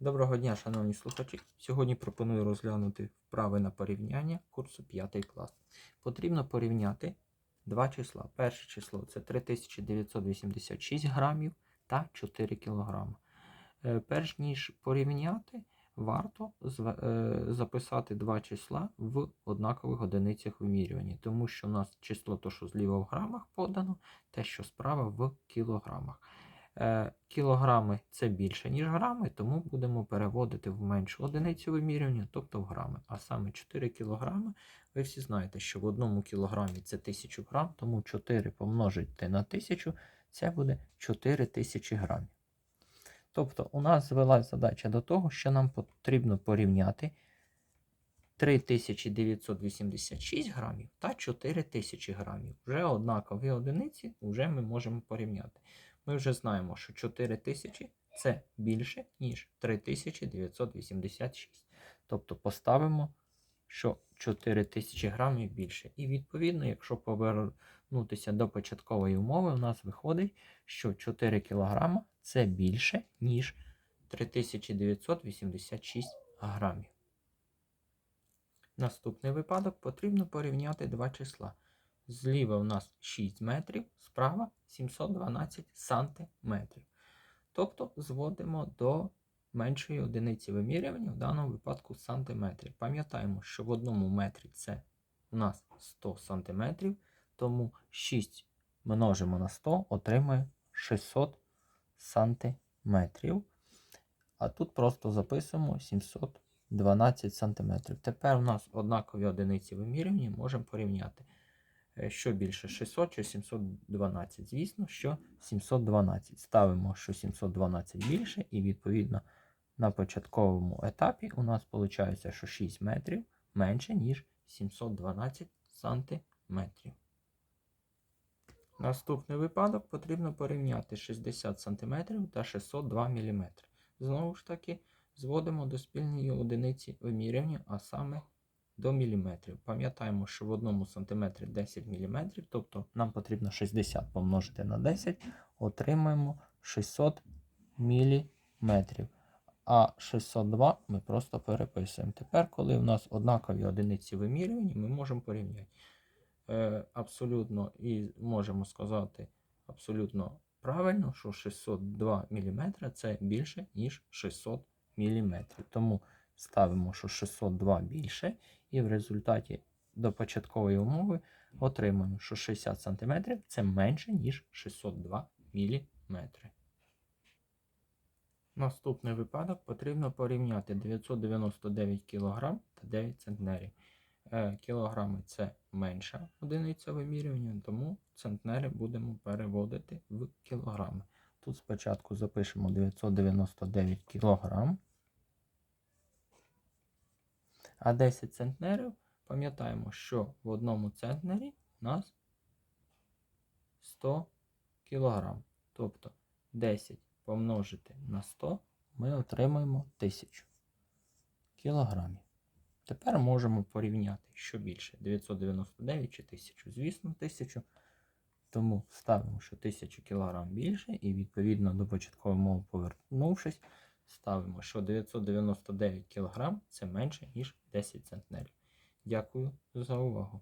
Доброго дня, шановні слухачі. Сьогодні пропоную розглянути вправи на порівняння курсу 5 клас. Потрібно порівняти два числа. Перше число це 3986 грамів та 4 кілограми. Е, Перш ніж порівняти, варто е, записати два числа в однакових одиницях вимірювання, тому що у нас число, то, що зліва в грамах подано, те, що справа в кілограмах. Е, Кілограми це більше, ніж грами, тому будемо переводити в меншу одиницю вимірювання, тобто в грами. А саме 4 кілограми. Ви всі знаєте, що в одному кілограмі це 1000 грам, тому 4 помножити на 1000 це буде 4000 грамів. Тобто у нас звелась задача до того, що нам потрібно порівняти 3986 грамів та 4000 грамів. Вже однакові одиниці, вже ми можемо порівняти. Ми вже знаємо, що 4000 це більше, ніж 3986. Тобто поставимо, що 4000 грамів більше. І відповідно, якщо повернутися до початкової умови, у нас виходить, що 4 кг це більше, ніж 3986 грамів. Наступний випадок потрібно порівняти два числа. Зліва у нас 6 метрів, справа 712 сантиметрів. Тобто зводимо до меншої одиниці вимірювання, в даному випадку сантиметрів. Пам'ятаємо, що в одному метрі це у нас 100 сантиметрів, тому 6 множимо на 100, отримує 600 сантиметрів. А тут просто записуємо 712 сантиметрів. Тепер у нас однакові одиниці вимірювання можемо порівняти. Е, Що більше 600 чи 712? Звісно, що 712. Ставимо, що 712 більше, і відповідно на початковому етапі у нас виходить, що 6 метрів менше, ніж 712 сантиметрів. Наступний випадок потрібно порівняти 60 см та 602 мм. Знову ж таки, зводимо до спільної одиниці вимірювання, а саме до міліметрів. Пам'ятаємо, що в одному сантиметрі 10 мм, тобто нам потрібно 60 помножити на 10, отримаємо 600 мм. А 602 ми просто переписуємо. Тепер, коли в нас однакові одиниці вимірювання, ми можемо порівняти. Е, абсолютно і можемо сказати абсолютно правильно, що 602 мм це більше, ніж 600 мм. Тому ставимо, що 602 більше, і в результаті до початкової умови отримаємо, що 60 см це менше, ніж 602 мм. Наступний випадок потрібно порівняти 999 кг та 9 центнерів. Е, Кілограми це менша одиниця вимірювання, тому центнери будемо переводити в кілограми. Тут спочатку запишемо 999 кг. А 10 центнерів, пам'ятаємо, що в одному центнері у нас 100 кг. Тобто 10 помножити на 100 ми отримаємо 1000 кілограмів. Тепер можемо порівняти, що більше 999 чи 1000. Звісно, 1000. Тому ставимо, що 1000 кг більше, і відповідно до початкової мови повернувшись, ставимо, що 999 кг це менше, ніж 10 центнерів. Дякую за увагу.